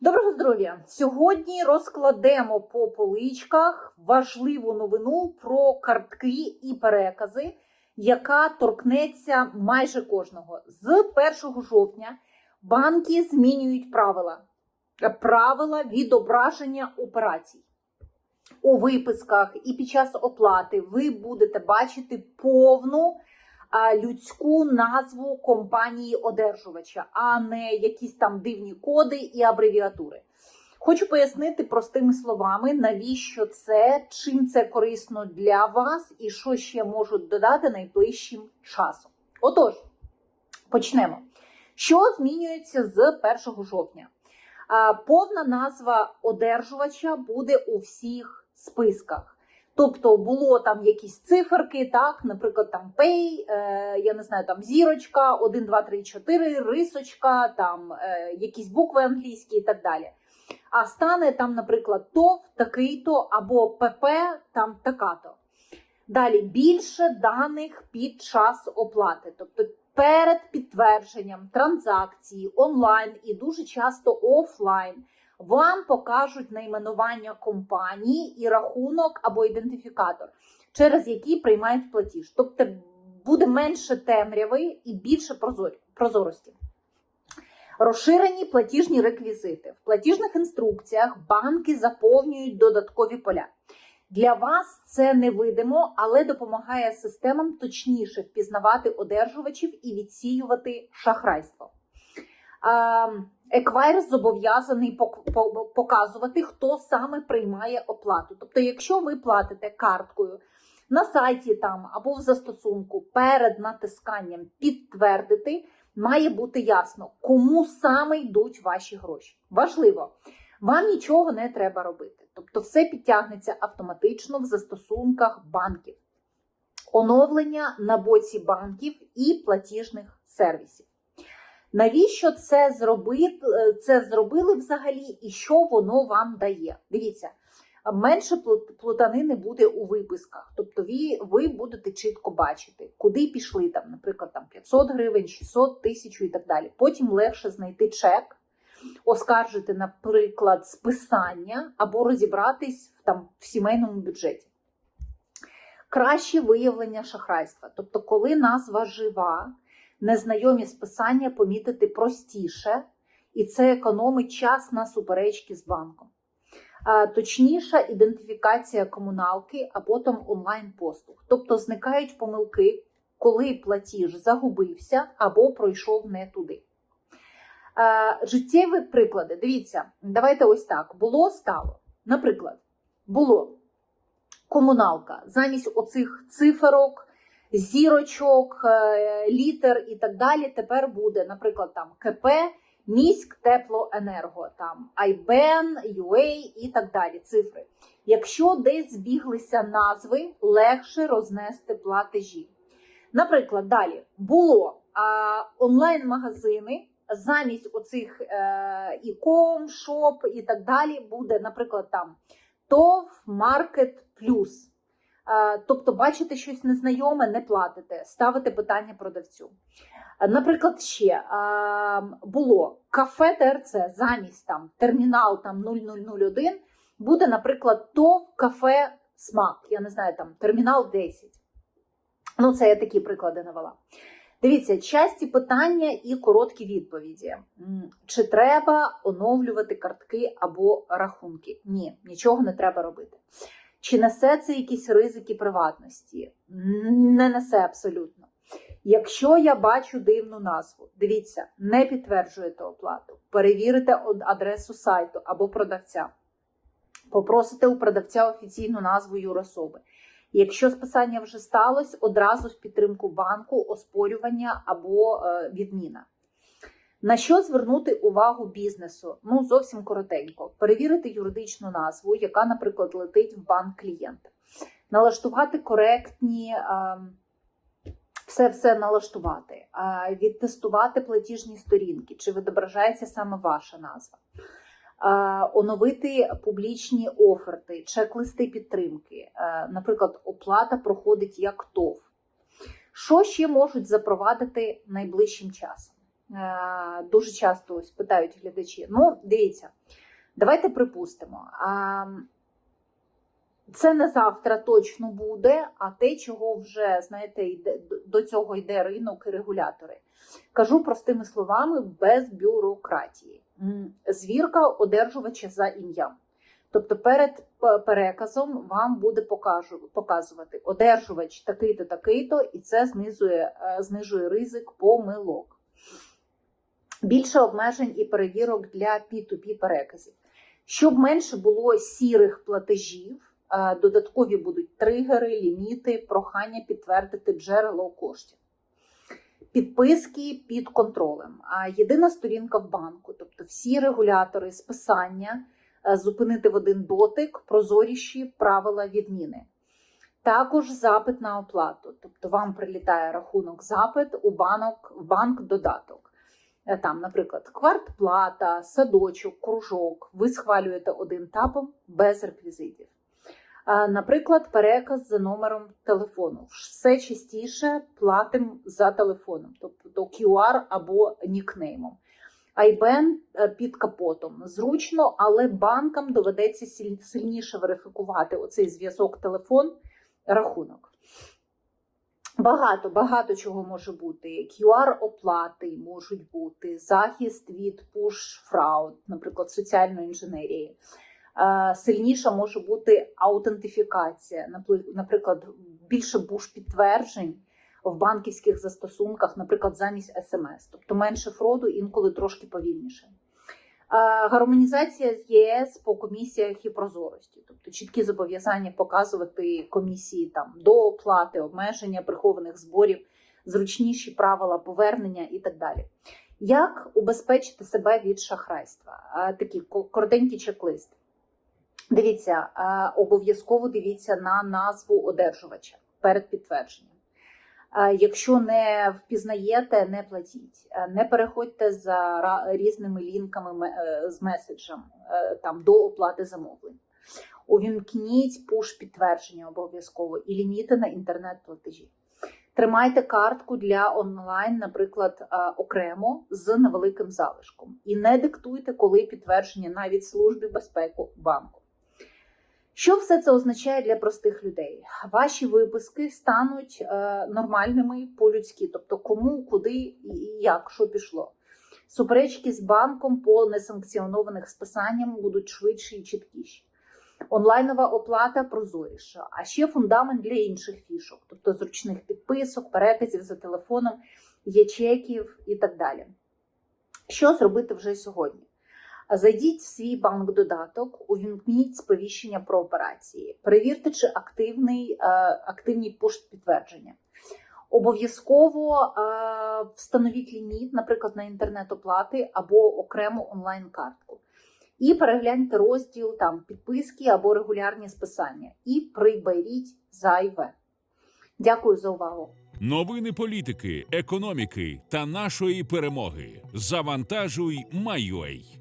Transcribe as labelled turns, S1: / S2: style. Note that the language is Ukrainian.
S1: Доброго здоров'я! Сьогодні розкладемо по поличках важливу новину про картки і перекази, яка торкнеться майже кожного. З 1 жовтня банки змінюють правила. Правила відображення операцій. У виписках і під час оплати ви будете бачити повну людську назву компанії одержувача, а не якісь там дивні коди і абревіатури. Хочу пояснити простими словами, навіщо це, чим це корисно для вас і що ще можуть додати найближчим часом. Отож, почнемо. Що змінюється з 1 жовтня? Повна назва одержувача буде у всіх списках. Тобто було там якісь циферки, так, наприклад, там Pay, е, я не знаю, там зірочка, 1, 2, 3, 4, рисочка, там е, якісь букви англійські і так далі. А стане там, наприклад, ТОВ, такий-то або ПП, там така-то. Далі більше даних під час оплати, тобто перед підтвердженням транзакції онлайн і дуже часто офлайн. Вам покажуть найменування компанії і рахунок або ідентифікатор, через який приймають платіж. Тобто буде менше темряви і більше прозорості. Розширені платіжні реквізити. В платіжних інструкціях банки заповнюють додаткові поля. Для вас це невидимо, але допомагає системам точніше впізнавати одержувачів і відсіювати шахрайство. Еквайр зобов'язаний показувати, хто саме приймає оплату. Тобто, якщо ви платите карткою на сайті там або в застосунку перед натисканням підтвердити, має бути ясно, кому саме йдуть ваші гроші. Важливо, вам нічого не треба робити. Тобто, все підтягнеться автоматично в застосунках банків, оновлення на боці банків і платіжних сервісів. Навіщо це зробити, це зробили взагалі, і що воно вам дає? Дивіться, менше плутанини буде у виписках. Тобто ви, ви будете чітко бачити, куди пішли, там, наприклад, там 500 гривень, 600 тисяч і так далі. Потім легше знайти чек, оскаржити, наприклад, списання або розібратись там, в сімейному бюджеті. Краще виявлення шахрайства. Тобто, коли назва жива незнайомі списання помітити простіше, і це економить час на суперечки з банком. Точніша ідентифікація комуналки, а потім онлайн-послуг. Тобто зникають помилки, коли платіж загубився або пройшов не туди. Життєві приклади. Дивіться, давайте ось так. Було стало. Наприклад, було комуналка замість оцих циферок, зірочок, е, літер і так далі. Тепер буде, наприклад, там КП, міськ, теплоенерго, там Айбен, UA і так далі. Цифри. Якщо десь збіглися назви, легше рознести платежі. Наприклад, далі було онлайн-магазини. Замість оцих е, іком, шоп і так далі буде, наприклад, там ТОВ, Маркет Плюс. Е, тобто, бачите щось незнайоме, не платите, ставите питання продавцю. Е, наприклад, ще е, було кафе ТРЦ замість там термінал там 0001, буде, наприклад, ТОВ кафе Смак. Я не знаю, там термінал 10. Ну, це я такі приклади навела. Дивіться, часті питання і короткі відповіді. Чи треба оновлювати картки або рахунки? Ні, нічого не треба робити. Чи несе це якісь ризики приватності? Не несе абсолютно. Якщо я бачу дивну назву, дивіться, не підтверджуєте оплату, перевірите адресу сайту або продавця, попросите у продавця офіційну назву юрособи. Якщо списання вже сталося, одразу в підтримку банку, оспорювання або е, відміна. На що звернути увагу бізнесу? Ну, зовсім коротенько. Перевірити юридичну назву, яка, наприклад, летить в банк клієнта. Налаштувати коректні, все-все налаштувати, відтестувати платіжні сторінки, чи відображається саме ваша назва. Оновити публічні оферти, чек-листи підтримки. Наприклад, оплата проходить як ТОВ. Що ще можуть запровадити найближчим часом? Е, Дуже часто ось питають глядачі. Ну, дивіться, давайте припустимо. Це не завтра точно буде, а те, чого вже знаєте, йде до цього йде ринок і регулятори. Кажу простими словами, без бюрократії. Звірка одержувача за ім'ям. Тобто перед переказом вам буде показувати одержувач такий-то, такий-то, і це знизує, е, знижує ризик помилок. Більше обмежень і перевірок для P2P переказів. Щоб менше було сірих платежів, е, додаткові будуть тригери, ліміти, прохання підтвердити джерело коштів. Підписки під контролем. А єдина сторінка в банку, тобто всі регулятори списання, е, зупинити в один дотик, прозоріші правила відміни. Також запит на оплату, тобто вам прилітає рахунок запит у банок, в банк додаток. Е, Там, наприклад, квартплата, садочок, кружок. Ви схвалюєте один тапом без реквізитів. Наприклад, переказ за номером телефону. Все частіше платимо за телефоном, тобто QR або нікнеймом. IBAN е, під капотом зручно, але банкам доведеться сильніше верифікувати оцей зв'язок телефон рахунок. Багато, багато чого може бути. QR-оплати можуть бути, захист від push-fraud, наприклад, соціальної інженерії. Е, Сильніша може бути аутентифікація, наприклад, більше буш-підтверджень в банківських застосунках, наприклад, замість смс, тобто менше фроду, інколи трошки повільніше. Е, Гармонізація з ЄС по комісіях і прозорості, тобто чіткі зобов'язання показувати комісії там до оплати, обмеження прихованих зборів, зручніші правила повернення і так далі. Як убезпечити себе від шахрайства? Е, Такий коротенький чек-лист. Дивіться, е, обов'язково дивіться на назву одержувача перед підтвердженням. Е, Якщо не впізнаєте, не платіть, Е, не переходьте за різними лінками е, з меседжем там до оплати замовлень. Увімкніть пуш підтвердження обов'язково і ліміти на інтернет-платежі. Тримайте картку для онлайн, наприклад, окремо з невеликим залишком. І не диктуйте, коли підтвердження навіть службі безпеки банку. Що все це означає для простих людей? Ваші виписки стануть е, нормальними по-людськи, тобто кому, куди і як, що пішло. Суперечки з банком по несанкціонованих списанням будуть швидші і чіткіші. Онлайнова оплата прозоріша, а ще фундамент для інших фішок, тобто зручних підписок, переказів за телефоном, ячеків і так далі. Що зробити вже сьогодні? Зайдіть в свій банк-додаток, увімкніть сповіщення про операції, перевірте, чи активний, е, активні пошт підтвердження. Обов'язково е, встановіть ліміт, наприклад, на інтернет-оплати або окрему онлайн-картку. І перегляньте розділ там підписки або регулярні списання. І приберіть зайве. Дякую за увагу.
S2: Новини політики, економіки та нашої перемоги. Завантажуй, Майой.